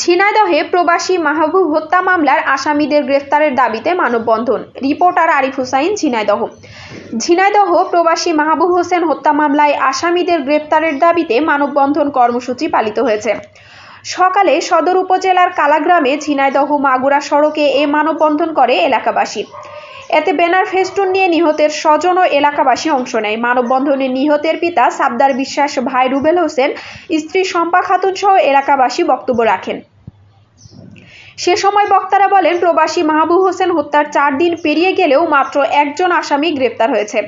ঝিনাইদহে প্রবাসী মাহবুব হত্যা মামলার আসামিদের গ্রেফতারের দাবিতে মানববন্ধন। রিপোর্টার আরিফ হুসাইন, ঝিনাইদহ। ঝিনাইদহ প্রবাসী মাহবুব হোসেন হত্যা মামলায় আসামিদের গ্রেফতারের দাবিতে মানববন্ধন কর্মসূচি পালিত হয়েছে। সকালে সদর উপজেলার কালাগ্রামে ঝিনাইদহ মাগুরা সড়কে এ মানববন্ধন করে এলাকাবাসী। এতে ব্যানার ফেস্টুন নিয়ে নিহতের স্বজন ও এলাকাবাসী অংশ নেয়। মানববন্ধনে নিহতের পিতা সাবদার বিশ্বাস ভাই রুবেল হোসেন, স্ত্রী শম্পা খাতুন সহ এলাকাবাসী বক্তব্য রাখেন। সে সময় বক্তারা বলেন, প্রবাসী মাহবুব হোসেন হত্যার চার দিন পেরিয়ে গেলেও মাত্র একজন আসামি গ্রেপ্তার হয়েছে।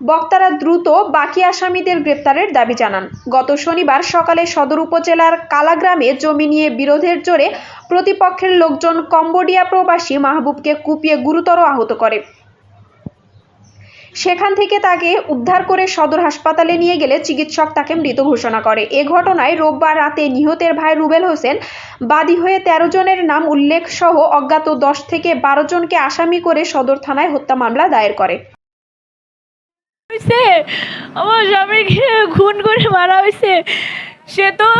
বক্তারা দ্রুত বাকি আসামিদের গ্রেপ্তারের দাবি জানান। গত শনিবার সকালে সদর উপজেলার কালাগ্রামে জমি নিয়ে বিরোধের জোরে প্রতিপক্ষের লোকজন কম্বোডিয়া প্রবাসী মাহবুবকে কুপিয়ে গুরুতর আহত করে। সেখান থেকে তাকে উদ্ধার করে সদর হাসপাতালে নিয়ে গেলে চিকিৎসক তাকে মৃত ঘোষণা করে। এ ঘটনায় রোববার রাতে নিহতের ভাই রুবেল হোসেন, বাদী হয়ে তেরো জনের নাম উল্লেখ সহ অজ্ঞাত দশ থেকে বারো জনকে আসামি করে সদর থানায় হত্যা মামলা দায়ের করে। হয়েছে আমার স্বামীকে খুন করে মারা হয়েছে সে তো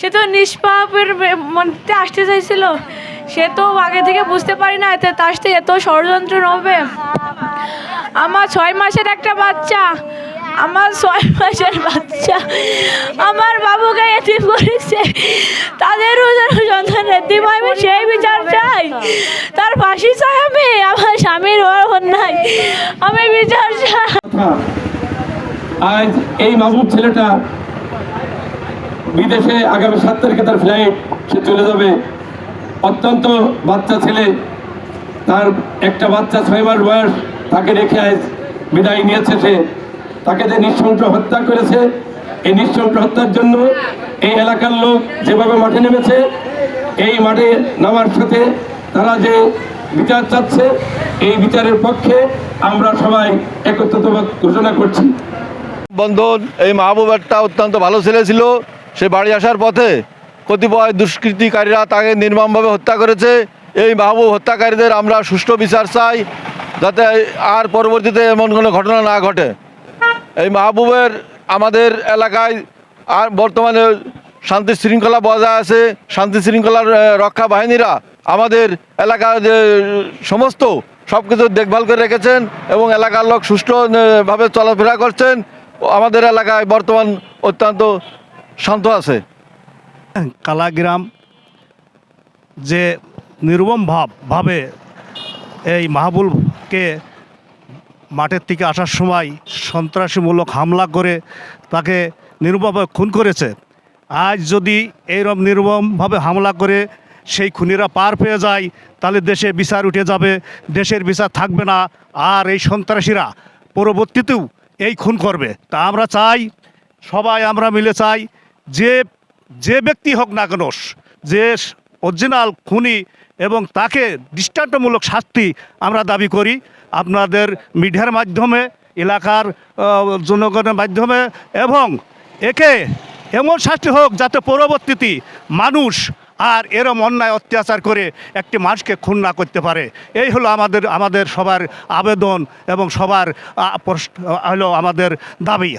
সে তো নিষ্পাপের মধ্যে আসতে চাইছিল। সে তো আগে থেকে বুঝতে পারি না তার সাথে এত ষড়যন্ত্র হবে। আমার ছয় মাসের একটা বাচ্চা। আমার ছয় মাসের বাচ্চা। আমার বাবুকে এতিম করেছে। তাদেরও যেন সন্তান এতিম আমি সেই বিচার চাই। তার ফাঁসি চাই আমি। আমার স্বামীর নাই আমি বিচার চাই। কথা আজ এই মাহবুব ছেলেটা বিদেশে আগামী সাত তারিখে তার ফ্লাইট সে চলে যাবে। অত্যন্ত বাচ্চা ছেলে। তার একটা বাচ্চা ছয় মাস বয়স, তাকে রেখে আজ বিদায় নিয়েছে সে। তাকে যে নৃশংস হত্যা করেছে, এই নৃশংস হত্যার জন্য এই এলাকার লোক যেভাবে মাঠে নেমেছে, এই মাঠে নামার সাথে তারা যে বিচার চাচ্ছে, এই বিচারের পক্ষে আমরা সবাই একত্রিতভাবে ঘোষণা করছি। বন্ধন, এই মাহবুবেরটা অত্যন্ত ভালো ছেলে ছিল, সে বাড়ি আসার পথে কতিপয় দুষ্কৃতিকারীরা তাকে নির্মমভাবে হত্যা করেছে। এই মাহবুব হত্যাকারীদের আমরা সুষ্ঠু বিচার চাই, যাতে আর পরবর্তীতে এমন কোনো ঘটনা না ঘটে। এই মাহবুবের আমাদের এলাকায় আর বর্তমানে শান্তি শৃঙ্খলা বজায় আছে। শান্তি শৃঙ্খলার রক্ষা বাহিনীরা আমাদের এলাকার সমস্ত সব কিছু দেখভাল করে রেখেছেন এবং এলাকার লোক সুষ্ঠুভাবে চলাফেরা করছেন, আমাদের এলাকায় বর্তমান অত্যন্ত শান্ত আছে। কালাগ্রাম যে নির্মম ভাব, ভাবে এই মাহবুবকে মাঠের থেকে আসার সময় সন্ত্রাসীমূলক হামলা করে তাকে নির্মমভাবে খুন করেছে। আজ যদি এইরকম নির্মমভাবে হামলা করে সেই খুনিরা পার পেয়ে যায়, তাহলে দেশে বিচার উঠে যাবে, দেশের বিচার থাকবে না। আর এই সন্ত্রাসীরা পরবর্তীতেও এই খুন করবে। তা আমরা চাই, সবাই আমরা মিলে চাই, যে যে ব্যক্তি হোক না কেন, যে অরিজিনাল খুনি এবং তাকে দৃষ্টান্তমূলক শাস্তি আমরা দাবি করি, আপনাদের মিডিয়ার মাধ্যমে, এলাকার জনগণের মাধ্যমে এবং একে এমন শাস্তি হোক যাতে পরবর্তীতে মানুষ আর এরম অন্যায় অত্যাচার করে একটি মানুষকে খুন না করতে পারে। এই হলো আমাদের আমাদের সবার আবেদন এবং সবার হলো আমাদের দাবি।